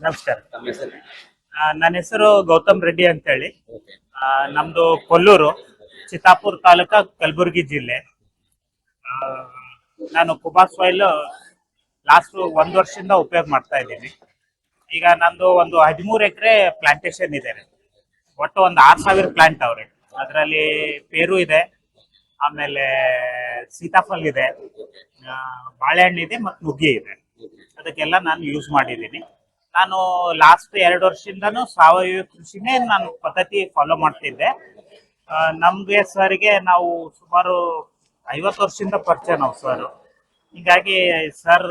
ನಮಸ್ಕಾರ. ನನ್ನ ಹೆಸರು ಗೌತಮ್ ರೆಡ್ಡಿ ಅಂತ ಹೇಳಿ ನಮ್ದು ಕೊಲ್ಲೂರು ಚಿತ್ತಾಪುರ ತಾಲೂಕ ಕಲಬುರಗಿ ಜಿಲ್ಲೆ. ಆ, ನಾನು ಕುಬಾಸ್ ಆಯಿಲ್ ಲಾಸ್ಟ್ ಒಂದ್ ವರ್ಷದಿಂದ ಉಪಯೋಗ ಮಾಡ್ತಾ ಇದ್ದೀನಿ. ಈಗ ನಂದು ಒಂದು ಹದಿಮೂರು ಎಕರೆ ಪ್ಲಾಂಟೇಶನ್ ಇದೆ. ಒಟ್ಟು ಒಂದು ಆರ್ ಸಾವಿರ ಪ್ಲಾಂಟ್ ಅವ್ರಿ. ಅದರಲ್ಲಿ ಪೇರು ಇದೆ ಆಮೇಲೆ ಸೀತಾಫಲ್ ಇದೆ ಬಾಳೆಹಣ್ಣು ಇದೆ ಮತ್ತು ನುಗ್ಗೆ ಇದೆ. ಅದಕ್ಕೆಲ್ಲ ನಾನು ಯೂಸ್ ಮಾಡಿದ್ದೀನಿ. ನಾನು ಲಾಸ್ಟ್ ಎರಡು ವರ್ಷದಿಂದನೂ ಸಾವಯವ ಕೃಷಿನೇ ನಾನು ಪದ್ಧತಿ ಫಾಲೋ ಮಾಡ್ತಿದ್ದೆ. ನಮಗೆ ಸರ್ಗೆ ನಾವು ಸುಮಾರು ಐವತ್ತು ವರ್ಷದಿಂದ ಪರಿಚಯ ನಾವು ಸರ್. ಹೀಗಾಗಿ ಸರ್,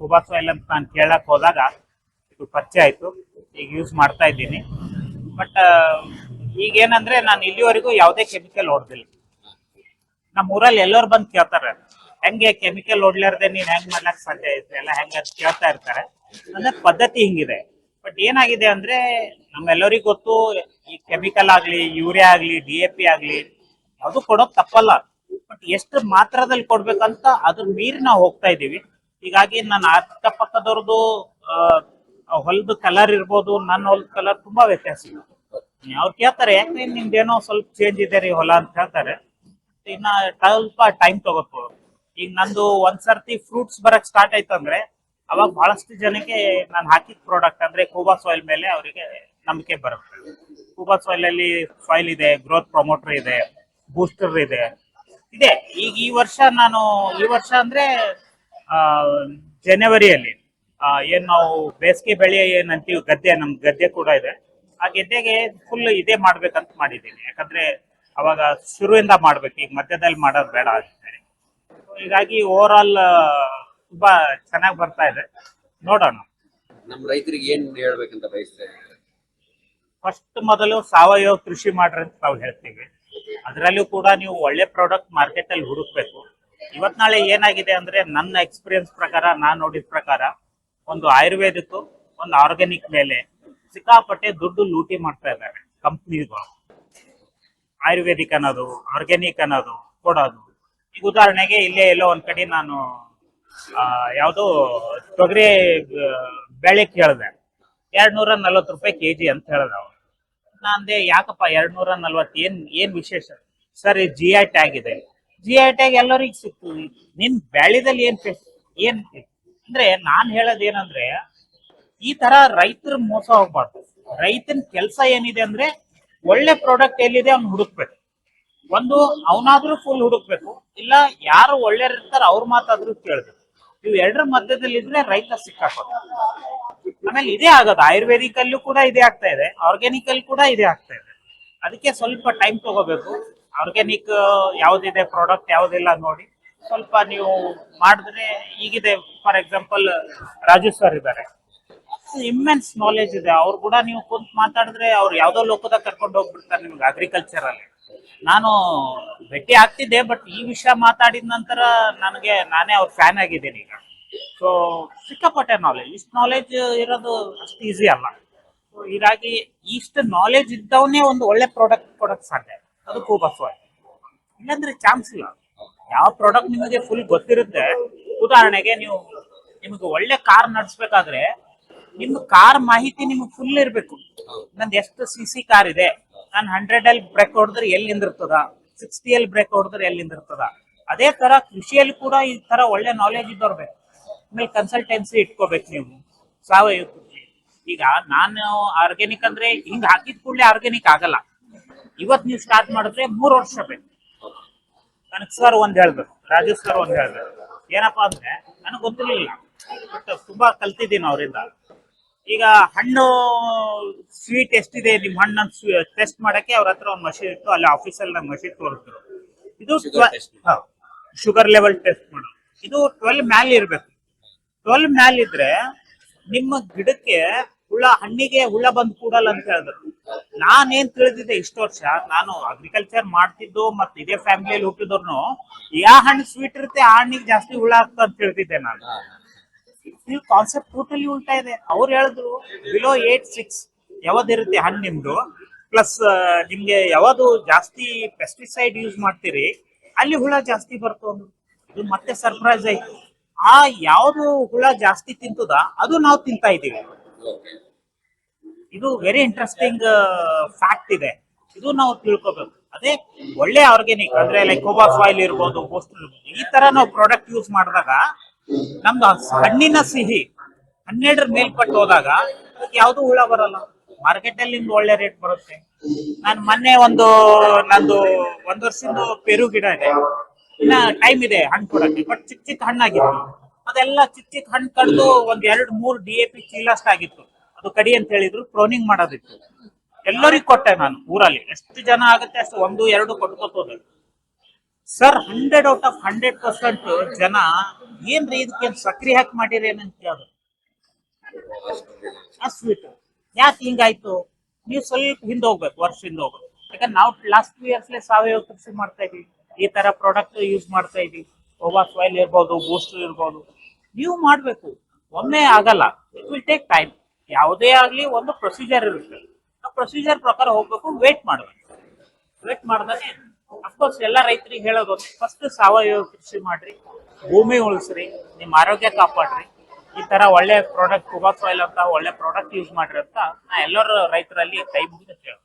ಕುಬಾಸ್ ಅಂತ ನಾನು ಕೇಳಕ್ಕೆ ಹೋದಾಗ ಇದು ಪರಿಚಯ ಆಯಿತು. ಈಗ ಯೂಸ್ ಮಾಡ್ತಾ ಇದ್ದೀನಿ. ಬಟ್ ಈಗೇನಂದ್ರೆ ನಾನು ಇಲ್ಲಿವರೆಗೂ ಯಾವುದೇ ಕೆಮಿಕಲ್ ಹೊಡೆದಿಲ್ಲ ನಮ್ಮ ಊರಲ್ಲಿ ಎಲ್ಲರೂ ಬಂದು ಕೇಳ್ತಾರೆ. ಹೆಂಗೆ ಕೆಮಿಕಲ್ ಹೊಡ್ಲಾರ್ದೆ ನೀನ್ ಹೆಂಗ್ ಮಾಡ್ಲಕ್ ಸಾಧ್ಯ ಐತೆ? ಎಲ್ಲ ಹೆಂಗ ಕೇಳ್ತಾ ಇರ್ತಾರೆ. ಅಂದ್ರೆ ಪದ್ಧತಿ ಹಿಂಗಿದೆ. ಬಟ್ ಏನಾಗಿದೆ ಅಂದ್ರೆ ನಮ್ಮೆಲ್ಲರಿಗೂ ಗೊತ್ತು, ಈ ಕೆಮಿಕಲ್ ಆಗ್ಲಿ, ಯೂರಿಯಾ ಆಗ್ಲಿ ಡಿ ಎ ಪಿ ಆಗ್ಲಿ ಅದು ಕೊಡೋದ್ ತಪ್ಪಲ್ಲ. ಬಟ್ ಎಷ್ಟು ಮಾತ್ರದಲ್ಲಿ ಕೊಡ್ಬೇಕಂತ ಅದ್ರ ಮೀರಿ ನಾವು ಹೋಗ್ತಾ ಇದೀವಿ ಹೀಗಾಗಿ ನನ್ನ ಅಕ್ಕಪಕ್ಕದವ್ರದ್ದು ಹೊಲದ ಕಲರ್ ಇರ್ಬೋದು ನನ್ನ ಹೊಲದ ಕಲರ್ ತುಂಬಾ ವ್ಯತ್ಯಾಸ ಇದೆ. ಅವ್ರು ಕೇಳ್ತಾರೆ ಯಾಕೆ ನಿಮ್ದೇನೋ ಸ್ವಲ್ಪ ಚೇಂಜ್ ಇದೆ ರೀ ಹೊಲ? ಅಂತ ಹೇಳ್ತಾರೆ ಇನ್ನ ಸ್ವಲ್ಪ ಟೈಮ್ ತಗೋತು ಈಗ ನಂದು ಒಂದ್ಸರ್ತಿ ಫ್ರೂಟ್ಸ್ ಬರಕ್ ಸ್ಟಾರ್ಟ್ ಆಯ್ತು ಅಂದ್ರೆ ಅವಾಗ ಬಹಳಷ್ಟು ಜನಕ್ಕೆ ನಾನು ಹಾಕಿದ ಪ್ರಾಡಕ್ಟ್ ಅಂದ್ರೆ ಕೂಬಾ ಸಾಯಿಲ್ ಮೇಲೆ ಅವರಿಗೆ ನಂಬಿಕೆ ಬರುತ್ತೆ. ಕೂಬಾ ಸಾಯಿಲ್ ಅಲ್ಲಿ ಸಾಯಿಲ್ ಇದೆ ಗ್ರೋತ್ ಪ್ರಮೋಟರ್ ಇದೆ ಬೂಸ್ಟರ್ ಇದೆ. ಇದೆ. ಈಗ ಈ ವರ್ಷ ನಾನು, ಈ ವರ್ಷ ಅಂದ್ರೆ ಜನವರಿಯಲ್ಲಿ ಏನ್ ನಾವು ಬೇಸಿಗೆ ಬೆಳೆ ಏನ್ ಅಂತೀವಿ ಗದ್ದೆ, ನಮ್ ಗದ್ದೆ ಕೂಡ ಇದೆ. ಆ ಗದ್ದೆಗೆ ಫುಲ್ ಇದೇ ಮಾಡ್ಬೇಕಂತ ಮಾಡಿದ್ದೀನಿ. ಯಾಕಂದ್ರೆ ಅವಾಗ ಶುರುವಿಂದ ಮಾಡ್ಬೇಕು, ಈಗ ಮಧ್ಯದಲ್ಲಿ ಮಾಡೋದು ಬೇಡ ಅಂತೇಳಿ ಹೀಗಾಗಿ ಓವರ್ ಆಲ್ ತುಂಬಾ ಚೆನ್ನಾಗಿ ಬರ್ತಾ ಇದೆ. ನೋಡೋಣ. ನಮ್ಮ ರೈತರಿಗೆ ಏನ್ ಹೇಳ್ಬೇಕಂತ ಬಯಸ್ತಾರೆ? ಫಸ್ಟ್ ಮೊದಲು ಸಾವಯವ ಕೃಷಿ ಮಾಡ್ರಿ ಅಂತ ನಾವು ಹೇಳ್ತೀವಿ. ಅದರಲ್ಲೂ ಕೂಡ ನೀವು ಒಳ್ಳೆ ಪ್ರಾಡಕ್ಟ್ ಮಾರ್ಕೆಟ್ ಅಲ್ಲಿ ಹುಡುಕ್ಬೇಕು. ಇವತ್ ನಾಳೆ ಏನಾಗಿದೆ ಅಂದ್ರೆ ನನ್ನ ಎಕ್ಸ್ಪೀರಿಯನ್ಸ್ ಪ್ರಕಾರ ನಾನು ನೋಡಿದ ಪ್ರಕಾರ ಒಂದು ಆಯುರ್ವೇದಿಕ್ ಒಂದು ಆರ್ಗ್ಯಾನಿಕ್ ಮೇಲೆ ಸಿಕ್ಕಾಪಟ್ಟೆ ದುಡ್ಡು ಲೂಟಿ ಮಾಡ್ತಾ ಇದ್ದಾರೆ ಕಂಪ್ನಿಗಳು ಆಯುರ್ವೇದಿಕ್ ಅನ್ನೋದು ಆರ್ಗ್ಯಾನಿಕ್ ಅನ್ನೋದು ಕೊಡೋದು. ಈಗ ಉದಾಹರಣೆಗೆ ಇಲ್ಲೇ ಎಲ್ಲೋ ಒಂದ್ ಕಡೆ ನಾನು ಯಾವ್ದೋ ತೊಗರಿ ಬೆಳೆ ಕೇಳಿದೆ. ಎರಡ್ ನೂರ ನಲ್ವತ್ತು ರೂಪಾಯಿ ಕೆಜಿ ಅಂತ ಹೇಳ್ದ ಅವ್ರು. ನಾನ್ದೆ ಯಾಕಪ್ಪ ಎರಡ್ ನೂರ ನಲ್ವತ್ತು? ಏನ್ ಏನ್ ವಿಶೇಷ? ಸರ್ ಜಿ ಐ ಟ್ಯಾಗ್ ಇದೆ. ಜಿ ಐ ಟ್ಯಾಗ್ ಎಲ್ಲರಿಗೂ ಸಿಕ್ತು. ನಿನ್ ಬೆಳೆದಲ್ಲಿ ಏನ್ ಏನ್ ಅಂದ್ರೆ ನಾನ್ ಹೇಳೋದೇನಂದ್ರೆ, ಈ ತರ ರೈತರ ಮೋಸ ಹೋಗ್ಬಾರ್ದು. ರೈತನ ಕೆಲಸ ಏನಿದೆ ಅಂದ್ರೆ, ಒಳ್ಳೆ ಪ್ರಾಡಕ್ಟ್ ಎಲ್ಲಿದೆ ಅವ್ನು ಹುಡುಕ್ಬೇಕು. ಒಂದು ಅವನಾದ್ರೂ ಫುಲ್ ಹುಡುಕ್ಬೇಕು. ಇಲ್ಲ, ಯಾರು ಒಳ್ಳೆಯವ್ರು ಇರ್ತಾರ ಅವ್ರ ಮಾತಾದ್ರೂ ಕೇಳ್ಬೇಕು. ನೀವು ಎರಡರ ಮಧ್ಯದಲ್ಲಿ ಇದ್ರೆ ರೈತ ಸಿಕ್ಕಾಕೋದು ಆಮೇಲೆ ಇದೇ ಆಗೋದು. ಆಯುರ್ವೇದಿಕ್ ಅಲ್ಲೂ ಕೂಡ ಇದೇ ಆಗ್ತಾ ಇದೆ. ಆರ್ಗ್ಯಾನಿಕ್ ಅಲ್ಲಿ ಕೂಡ ಇದೇ ಆಗ್ತಾ ಇದೆ. ಅದಕ್ಕೆ ಸ್ವಲ್ಪ ಟೈಮ್ ತಗೋಬೇಕು. ಆರ್ಗ್ಯಾನಿಕ್ ಯಾವ್ದಿದೆ ಪ್ರಾಡಕ್ಟ್ ಯಾವ್ದಿಲ್ಲ ನೋಡಿ. ಸ್ವಲ್ಪ ನೀವು ಮಾಡಿದ್ರೆ ಈಗಿದೆ ಫಾರ್ ಎಕ್ಸಾಂಪಲ್ ರಾಜು ಸರ್ ಇದ್ದಾರೆ. ಇಮ್ಮೆನ್ಸ್ ನಾಲೆಜ್ ಇದೆ. ಅವ್ರು ಕೂಡ ನೀವು ಕುಂತ್ ಮಾತಾಡಿದ್ರೆ ಅವ್ರು ಯಾವ್ದೋ ಲೋಕದಾಗ ಕರ್ಕೊಂಡು ಹೋಗ್ಬಿಡ್ತಾರೆ ನಿಮ್ಗೆ ಅಗ್ರಿಕಲ್ಚರ್ ಅಲ್ಲಿ. ನಾನು ಭೇಟಿ ಆಗ್ತಿದ್ದೆ ಬಟ್ ಈ ವಿಷಯ ಮಾತಾಡಿದ ನಂತರ ನನಗೆ ನಾನೇ ಅವ್ರ ಫ್ಯಾನ್ ಆಗಿದ್ದೀನಿ ಈಗ. ಸೊ ಸಿಕ್ಕಾಪಟ್ಟೆ ನಾಲೆಜ್ ಇಷ್ಟು ನಾಲೆಜ್ ಇರೋದು ಅಷ್ಟು ಈಸಿ ಅಲ್ಲ. ಸೊ ಹೀಗಾಗಿ ಇಷ್ಟು ನಾಲೆಜ್ ಇದ್ದವನೇ ಒಂದು ಒಳ್ಳೆ ಪ್ರಾಡಕ್ಟ್ ಕೊಡಕ್ ಸಾಧ್ಯ. ಅದು ಕೂಬಸ್ ಇಲ್ಲಾಂದ್ರೆ ಚಾನ್ಸ್ ಇಲ್ಲ. ಯಾವ ಪ್ರಾಡಕ್ಟ್ ನಿಮಗೆ ಫುಲ್ ಗೊತ್ತಿರುತ್ತೆ? ಉದಾಹರಣೆಗೆ ನೀವು ನಿಮಗೆ ಒಳ್ಳೆ ಕಾರ್ ನಡೆಸ್ಬೇಕಾದ್ರೆ, ನಿಮ್ಮ ಕಾರ್ ಮಾಹಿತಿ ನಿಮಗೆ ಫುಲ್ ಇರಬೇಕು. ನಂದು ಎಷ್ಟು ಸಿ ಸಿ ಕಾರ್ ಇದೆ? ನಾನು ಹಂಡ್ರೆಡ್ ಅಲ್ಲಿ ಬ್ರೇಕ್ ಹೊಡೆದ್ರೆ ಎಲ್ಲಿ ನಿಂದಿರ್ತದ? ಸಿಕ್ಸ್ಟಿ ಅಲ್ಲಿ ಬ್ರೇಕ್ ಹೊಡೆದ್ರೆ ಎಲ್ಲಿ ನಿಂದಿರ್ತದ? ಅದೇ ತರ ಕೃಷಿಯಲ್ಲಿ ಕೂಡ ಈ ತರ ಒಳ್ಳೆ ನಾಲೆಜ್ ಇದ್ದವ್ರು ಬೇಕು ಆಮೇಲೆ ಕನ್ಸಲ್ಟೆನ್ಸಿ ಇಟ್ಕೋಬೇಕು ನೀವು. ಸಾವಯವ ಕೃಷಿ. ಈಗ ನಾನು ಆರ್ಗ್ಯಾನಿಕ್ ಅಂದ್ರೆ ಹಿಂಗ್ ಹಾಕಿದ ಕೂಡಲೇ ಆರ್ಗ್ಯಾನಿಕ್ ಆಗಲ್ಲ. ಇವತ್ ನೀವು ಸ್ಟಾರ್ಟ್ ಮಾಡಿದ್ರೆ ಮೂರ್ ವರ್ಷ ಬೇಕು. ನನಗ್ ಸರ್ ಒಂದ್ ಹೇಳ್ಬೇಕು. ರಾಜು ಸರ್ ಒಂದ್ ಹೇಳ್ಬೇಕು. ಏನಪ್ಪಾ ಅಂದ್ರೆ, ನನಗ್ ಗೊತ್ತಿರ್ಲಿಲ್ಲ. ಬಟ್ ತುಂಬಾ ಕಲ್ತಿದ್ದೀನಿ ಅವರಿಂದ. ಈಗ ಹಣ್ಣು ಸ್ವೀಟ್ ಎಷ್ಟಿದೆ ನಿಮ್ ಹಣ್ಣನ್ನು ಟೆಸ್ಟ್ ಮಾಡಕ್ಕೆ ಅವ್ರ ಹತ್ರ ಒಂದು ಮಷೀನ್ ಇತ್ತು ಅಲ್ಲಿ ಆಫೀಸಲ್ಲಿ ನಂಗೆ ಮಷೀನ್ ತೋರಿಸ್ತಾರೆ ಇದು ಶುಗರ್ ಲೆವೆಲ್ ಟೆಸ್ಟ್ ಮಾಡೋದು ಇದು ಟ್ವೆಲ್ ಮ್ಯಾಲ್ ಇರ್ಬೇಕು. ಟ್ವೆಲ್ ಮ್ಯಾಲ್ ಇದ್ರೆ ನಿಮ್ಮ ಗಿಡಕ್ಕೆ ಹುಳ ಹಣ್ಣಿಗೆ ಹುಳ ಬಂದ್ ಕೂಡಲ್ಲ ಅಂತ ಹೇಳಿದ್ರು. ನಾನೇನ್ ತಿಳಿದಿದ್ದೆ ಇಷ್ಟು ವರ್ಷ ನಾನು ಅಗ್ರಿಕಲ್ಚರ್ ಮಾಡ್ತಿದ್ದು ಮತ್ತೆ ಇದೇ ಫ್ಯಾಮಿಲಿಯಲ್ಲಿ ಹುಟ್ಟಿದ್ರು ಯಾವ ಹಣ್ಣು ಸ್ವೀಟ್ ಇರುತ್ತೆ ಆ ಹಣ್ಣಿಗೆ ಜಾಸ್ತಿ ಹುಳ ಆಗ್ತದೆ ಅಂತ ತಿಳಿದಿದ್ದೆ ನಾನು. ನೀವು ಕಾನ್ಸೆಪ್ಟ್ ಟೋಟಲಿ ಉಲ್ಟಾ ಇದೆ. ಅವ್ರು ಹೇಳಿದ್ರು ಬಿಲೋ ಏಟ್ ಸಿಕ್ಸ್ ಯಾವ್ದಿರುತ್ತೆ ಹಣ್ಣು ನಿಮ್ದು? ಪ್ಲಸ್ ನಿಮ್ಗೆ ಯಾವ್ದು ಜಾಸ್ತಿ ಪೆಸ್ಟಿಸೈಡ್ ಯೂಸ್ ಮಾಡ್ತೀರಿ, ಅಲ್ಲಿ ಹುಳ ಜಾಸ್ತಿ ಬರ್ತು ಅಂದ್ರು. ಇದು ಮತ್ತೆ ಸರ್ಪ್ರೈಸ್ ಆಯ್ತು. ಆ ಯಾವ್ದು ಹುಳ ಜಾಸ್ತಿ ತಿಂತದ, ಅದು ನಾವು ತಿಂತಾ ಇದೀವಿ ಇದು ವೆರಿ ಇಂಟ್ರೆಸ್ಟಿಂಗ್ ಫ್ಯಾಕ್ಟ್ ಇದೆ. ಇದು ನಾವು ತಿಳ್ಕೊಬೇಕು. ಅದೇ ಒಳ್ಳೆ ಆರ್ಗ್ಯಾನಿಕ್ ಅಂದ್ರೆ ಲೈಕ್ ಕೋಬಾಸ್ ಆಯಿಲ್ ಇರ್ಬೋದು ಈ ತರ ನಾವು ಪ್ರಾಡಕ್ಟ್ ಯೂಸ್ ಮಾಡಿದಾಗ ನಮ್ದು ಹಣ್ಣಿನ ಸಿಹಿ ಹನ್ನೆರಡರ ಮೇಲ್ಪಟ್ಟು ಹೋದಾಗ ಯಾವ್ದು ಹುಳ ಬರಲ್ಲ. ಮಾರ್ಕೆಟ್ ಅಲ್ಲಿ ಒಳ್ಳೆ ರೇಟ್ ಬರುತ್ತೆ. ನಾನು ಮೊನ್ನೆ ಒಂದು, ನಂದು ಒಂದ್ ವರ್ಷದ ಪೆರು ಗಿಡ ಇದೆ. ಇನ್ನ ಟೈಮ್ ಇದೆ ಹಣ್ಣು ಕೊಡಕ್ಕೆ ಬಟ್ ಚಿಕ್ಕ ಚಿಕ್ಕ ಹಣ್ಣಾಗಿತ್ತು. ಅದೆಲ್ಲ ಚಿಕ್ಕ ಚಿಕ್ಕ ಹಣ್ಣು ಕಡ್ದು ಒಂದ್ ಎರಡ್ ಮೂರ್ ಡಿ ಎ ಪಿ ಚೀಲಸ್ಟ್ ಆಗಿತ್ತು. ಅದು ಕಡಿ ಅಂತ ಹೇಳಿದ್ರು ಪ್ರೋನಿಂಗ್ ಮಾಡೋದಿತ್ತು. ಎಲ್ಲರಿಗೂ ಕೊಟ್ಟೆ ನಾನು ಊರಲ್ಲಿ. ಎಷ್ಟು ಜನ ಆಗುತ್ತೆ ಅಷ್ಟು ಒಂದು, ಎರಡು ಕೊಟ್ಕೋತ ಹೋದೆ sir hundred out of hundred percent ಜನ ಏನ್ರಿ ಇದಕ್ಕೆ ಸಕ್ರಿ ಹಾಕಿ ಮಾಡಿರಿ ಏನಂತ ಕೇಳಿದ್ರು ಆ ಸ್ವೀಟ್ ಯಾಕೆ ಹಿಂಗಾಯ್ತು? ನೀವು ಸ್ವಲ್ಪ ಹಿಂದೆ ಹೋಗ್ಬೇಕು ವರ್ಷ ಹಿಂದೆ ಹೋಗ್ಬೇಕು. ಯಾಕಂದ್ರೆ ನಾವು ಲಾಸ್ಟ್ ಇಯರ್ಸ್ಲೆ ಸಾವಯವ ಕೃಷಿ ಮಾಡ್ತಾ ಇದೀವಿ. ಈ ತರ ಪ್ರಾಡಕ್ಟ್ ಯೂಸ್ ಮಾಡ್ತಾ ಇದೀವಿ. ಓವಾ ಸಾಯಿಲ್ ಇರ್ಬೋದು ಬೂಸ್ಟ್ ಇರ್ಬೋದು. ನೀವು ಮಾಡಬೇಕು. ಒಮ್ಮೆ ಆಗಲ್ಲ. ಇಟ್ ವಿಲ್ ಟೇಕ್ ಟೈಮ್ ಯಾವುದೇ ಆಗಲಿ ಒಂದು ಪ್ರೊಸೀಜರ್ ಇರುತ್ತೆ. ಆ ಪ್ರೊಸೀಜರ್ ಪ್ರಕಾರ ಹೋಗ್ಬೇಕು ವೇಟ್ ಮಾಡಬೇಕು. ವೇಟ್ ಮಾಡ್ದಾನೆ ಅಫ್ಕೋರ್ಸ್ ಎಲ್ಲ ರೈತರಿಗೆ ಹೇಳೋದು ಫಸ್ಟ್ ಸಾವಯವ ಕೃಷಿ ಮಾಡ್ರಿ, ಭೂಮಿ ಉಳಿಸ್ರಿ, ನಿಮ್ಮ ಆರೋಗ್ಯ ಕಾಪಾಡ್ರಿ. ಈ ತರ ಒಳ್ಳೆ ಪ್ರಾಡಕ್ಟ್ ಕುಬಾಕ್ ಸಾಯಿಲ್ ಅಂತ ಒಳ್ಳೆ ಪ್ರಾಡಕ್ಟ್ ಯೂಸ್ ಮಾಡ್ರಿ ಅಂತ ನಾ ಎಲ್ಲರೂ ರೈತರಲ್ಲಿ ಕೈ ಮುಗಿದು ಯು